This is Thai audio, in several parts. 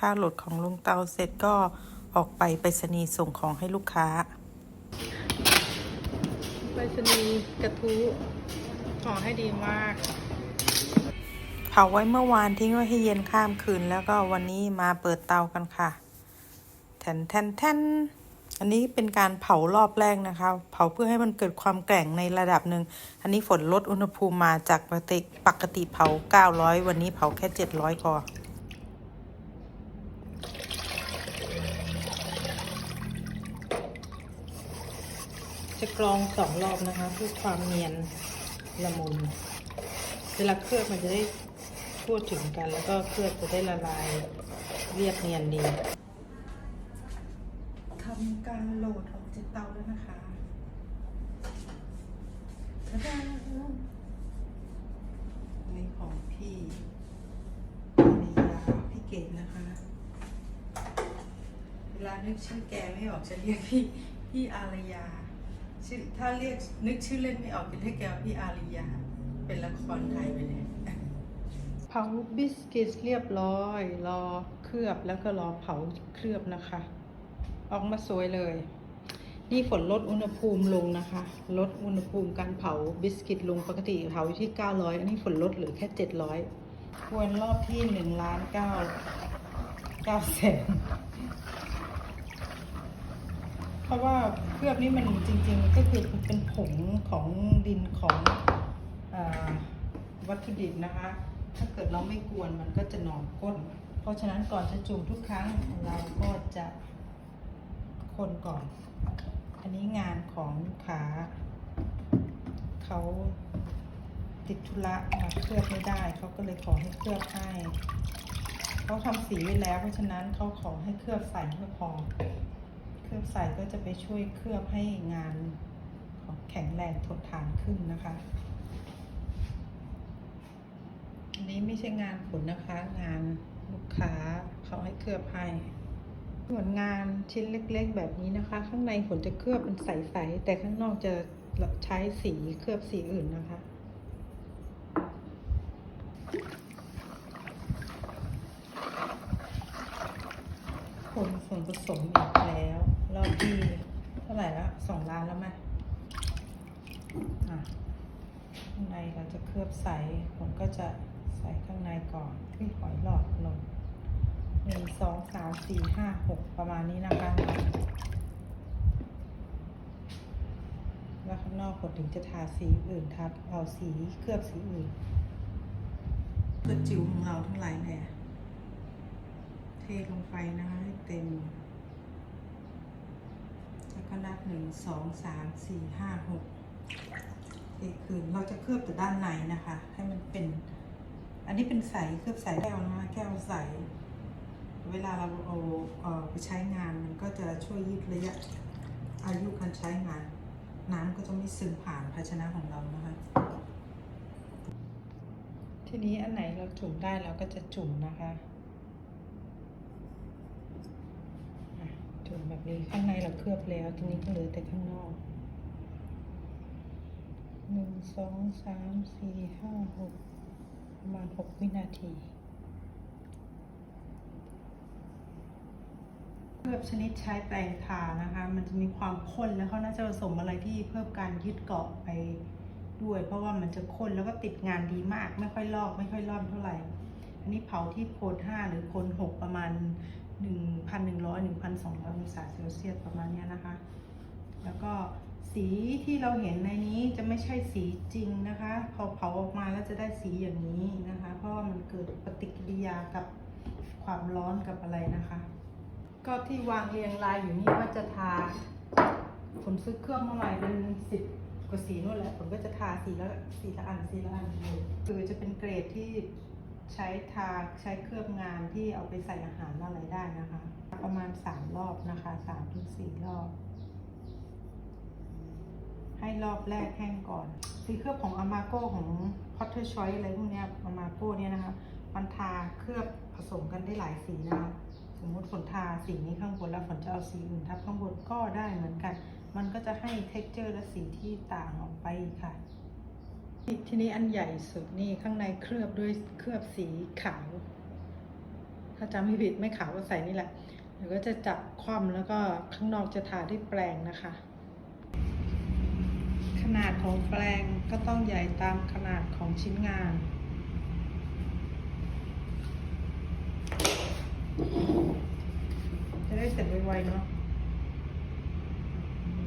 ค่าโหลดของลุงเตาเสร็จก็ออกไปไปรษณีย์ส่งของให้ลูกค้า ไปรษณีย์กระทู้ห่อให้ดีมาก เผาไว้เมื่อวานทิ้งไว้ให้เย็นข้ามคืน แล้วก็วันนี้มาเปิดเตากันค่ะ แทนแทนแทนอันนี้เป็นการเผารอบแรกนะคะ เผาเพื่อให้มันเกิดความแกร่งในระดับหนึ่ง อันนี้ฝนลดอุณหภูมิมาจากปกติปกติเผา 900 วันนี้เผาแค่ 700พอ จะกรองสองรอบนะคะเพื่อความเนียนละมุนเวลาเคลือบมันจะได้ทั่วถึงกัน แล้วก็เคลือบจะได้ละลายเรียบเนียนดีทำการโหลดออกจากเตาแล้วนะคะทะดานนี้ของพี่มียาพี่เกดนะคะ เวลานึกชื่อแกไม่ออกจะเรียกพี่พี่อารยา ชื่อถ้าเรียกนึกชื่อเล่นไม่ออกจะเรียกแกวพี่อารยา เป็นละครไทยไปเลยเผาบิสกิตเรียบร้อย รอเคลือบแล้วก็รอเผาเคลือบนะคะ ออกมาสวยเลย นี่ฝนลดอุณหภูมิลงนะคะ ลดอุณหภูมิการเผาบิสกิตลงปกติเผาที่ 900 อันนี้ฝนลดเหลือแค่ 700ควรรอบที่1ล้าน9 9แสน เพราะว่าเคลือบนี่มันจริง ๆ ก็คือเป็นผงของดินของอวัตถุดิบนะคะ ถ้าเกิดเราไม่กวนมันก็จะนองก้น เพราะฉะนั้นก่อนจะจุ่มทุกครั้งเราก็จะคนก่อน อันนี้งานของลูกค้าเขาติดธุระมาเคลือบไม่ได้ เขาก็เลยขอให้เคลือบให้เขาทำสีไว้แล้ว เพราะฉะนั้นเขาขอให้เคลือบใส่เพื่อพอ ลือบใส่ก็จะไปช่วยเคลือบให้งานของแข็งแรงทนทานขึ้นนะคะอันนี้ไม่ใช่งานผลนะคะ งานลูกค้าเขาให้เคลือบให้ส่วนงานชิ้นเล็กๆ แบบนี้นะคะ ข้างในผลจะเคลือบเป็นใสๆแต่ข้างนอกจะใช้สีเคลือบสีอื่นนะคะคนส่วนผสมอีกแล้วรอบ ที่เท่าไหร่ละสองล้านแล้วไหมอะข้างในเราจะเคลือบใส ผมก็จะใส่ข้างในก่อนที่หอยหลอดนมหนึ่งสองสามสี่ห้าหกประมาณนี้นะคะ แล้วข้างนอกผมถึงจะทาสีอื่นทับเอาสีเคลือบสีอื่นเพื่อจิ๋วของเราทั้งหลายแหละเทลงไปนะคะให้เต็ม ก็นับหนึ่งสองสามสี่ห้าหกเทคืนเราจะเคลือบแต่ด้านในนะคะ ให้มันเป็น อันนี้เป็นใสเคลือบใสแก้วนะคะแก้วใส เวลาเราเอาเอ่อไปใช้งานมันก็จะช่วยยืดระยะอายุการใช้งาน น้ำก็จะไม่ซึมผ่านภาชนะของเรานะคะ ทีนี้อันไหนเราจุ่มได้เราก็จะจุ่มนะคะจุ่มแบบ นี้ข้างในเราเคลือบแล้ว ทีนี้ก็เหลือแต่ข้างนอกหนึ่งสองสามสี่ห้าหกประมาณหกวินาที เคลือบชนิดใช้แปรงทานะคะ มันจะมีความข้นแล้วเขาน่าจะผสมอะไรที่เพิ่มการยึดเกาะไปด้วย เพราะว่ามันจะข้นแล้วก็ติดงานดีมาก ไม่ค่อยลอก ไม่ค่อยร่อนเท่าไหร่ อันนี้เผาที่โคนห้าหรือโคนหกประมาณ หนึ่งพันหนึ่งร้อยหนึ่งพันสองร้อยองศาเซลเซียสประมาณนี้นะคะ แล้วก็สีที่เราเห็นในนี้จะไม่ใช่สีจริงนะคะ พอเผาออกมาแล้วจะได้สีอย่างนี้นะคะ เพราะว่ามันเกิดปฏิกิริยากับความร้อนกับอะไรนะคะ ก็ที่วางเรียงรายอยู่นี่ว่าจะทาผมซื้อเครื่องมาใหม่เป็นสิบกว่าสีนู่นแหละผมก็จะทาสีละสีละอันสีละอันเลยคือจะเป็นเกรดที่ ใช้ทาใช้เคลือบงานที่เอาไปใส่อาหารอะไรได้นะคะ ประมาณสามรอบนะคะสามถึงสี่รอบ ให้รอบแรกแห้งก่อน สีเคลือบของอามาโกของ Potter Choice อะไรพวกเนี้ยอามาโกเนี่ยนะคะมันทาเคลือบผสมกันได้หลายสีนะคะ สมมติฝนทาสีนี้ข้างบนแล้วฝนจะเอาสีอื่นทับข้างบนก็ได้เหมือนกัน มันก็จะให้ t e x t อร์และสีที่ต่างออกไปค่ะ ทีนี้อันใหญ่สุดนี่ข้างในเคลือบด้วยเคลือบสีขาว ถ้าจำไม่ผิดไม่ขาวก็ใส่นี่แหละ เดี๋ยวก็จะจับคว่ำแล้วก็ข้างนอกจะทาด้วยแปรงนะคะ ขนาดของแปรงก็ต้องใหญ่ตามขนาดของชิ้นงานจะได้เสร็จไวๆเนาะ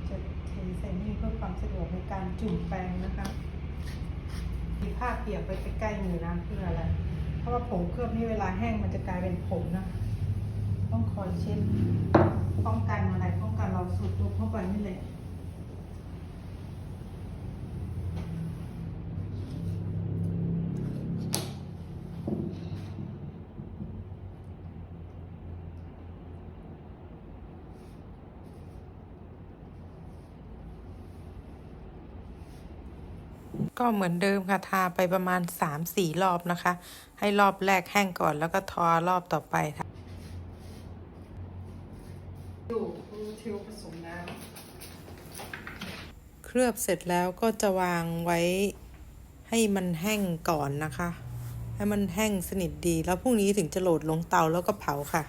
จะเทใส่นี่เพื่อความสะดวกในการจุ่มแปรงนะคะ มีผ้าเปียกไปใกล้ๆมือน้ำเพื่ออะไร เพราะว่าผงเคลือบนี่เวลาแห้งมันจะกลายเป็นผงนะ ต้องคอยเช็ดป้องกันอะไรป้องกันเราสูดตัวเข้าไปนี่แหละ ก็เหมือนเดิมค่ะทาไปประมาณ 3-4 รอบนะคะ ให้รอบแรกแห้งก่อนแล้วก็ทอรอบต่อไปค่ะดูทิวผสมน้ำเคลือบเสร็จแล้วก็จะวางไว้ให้มันแห้งก่อนนะคะ ให้มันแห้งสนิทดีแล้วพรุ่งนี้ถึงจะโหลดลงเตาแล้วก็เผาค่ะ